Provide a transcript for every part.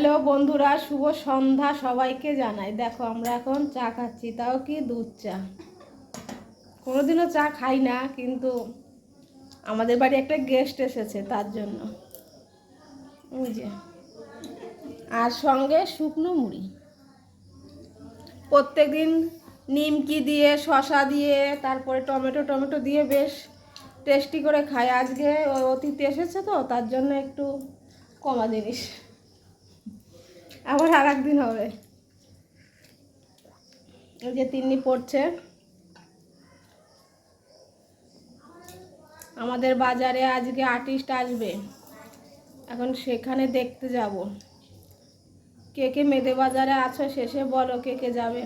Hello বন্ধুরা, শুভ সন্ধ্যা সবাইকে জানাই। দেখো, আমরা এখন চা খাচ্ছি, তাও কি দুধ চা? কোনোদিনও চা খাই না, কিন্তু আমাদের বাড়ি একটা গেস্ট এসেছে তার জন্য। বুঝে আর সঙ্গে শুকনো মুড়ি। প্রত্যেকদিন নিমকি দিয়ে শশা দিয়ে, তারপরে টমেটো টমেটো দিয়ে বেশ টেস্টি করে খাই। আজকে অতিথি এসেছে তো, তার জন্য একটু কমা জিনিস। আবার আর একদিন হবে। এই যে তিন্নি পড়ছে। আমাদের বাজারে আজকে আর্টিস্ট আসবে। এখন সেখানে দেখতে যাব। কে কে মেদে বাজারে আছো শেষে বলো কে কে যাবে।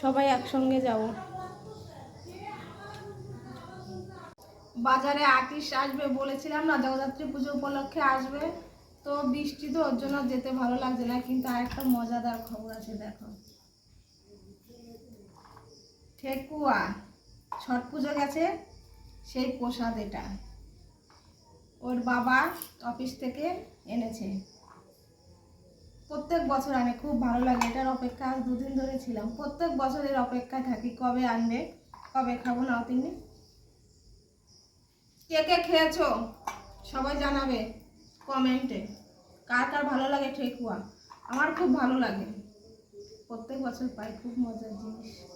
সবাই একসঙ্গে যাব। বাজারে আর্টিস্ট আসবে বলেছিলাম না জগদ্ধাত্রী পুজো উপলক্ষে আসবে। তো বৃষ্টি তো ওর জন্য যেতে ভালো লাগছে না, কিন্তু আরেকটা মজাদার খবর আছে, দেখো। ঠেকুয়া, ছট পুজো গেছে, সেই প্রসাদ এটা। ওর বাবা অফিস থেকে এনেছে। প্রত্যেক বছর আনে, খুব ভালো লাগে, এটার অপেক্ষা দুদিন ধরে ছিলাম। প্রত্যেক বছরের অপেক্ষায় থাকি, কবে আনবে, কবে খাব নাও তিনি কে কে খেয়েছো? সবাই জানাবে। কমেন্টে। কার কার ভালো লাগে ঠেকুয়া? আমার খুব ভালো লাগে। প্রত্যেক বছর পাই, খুব মজার জিনিস।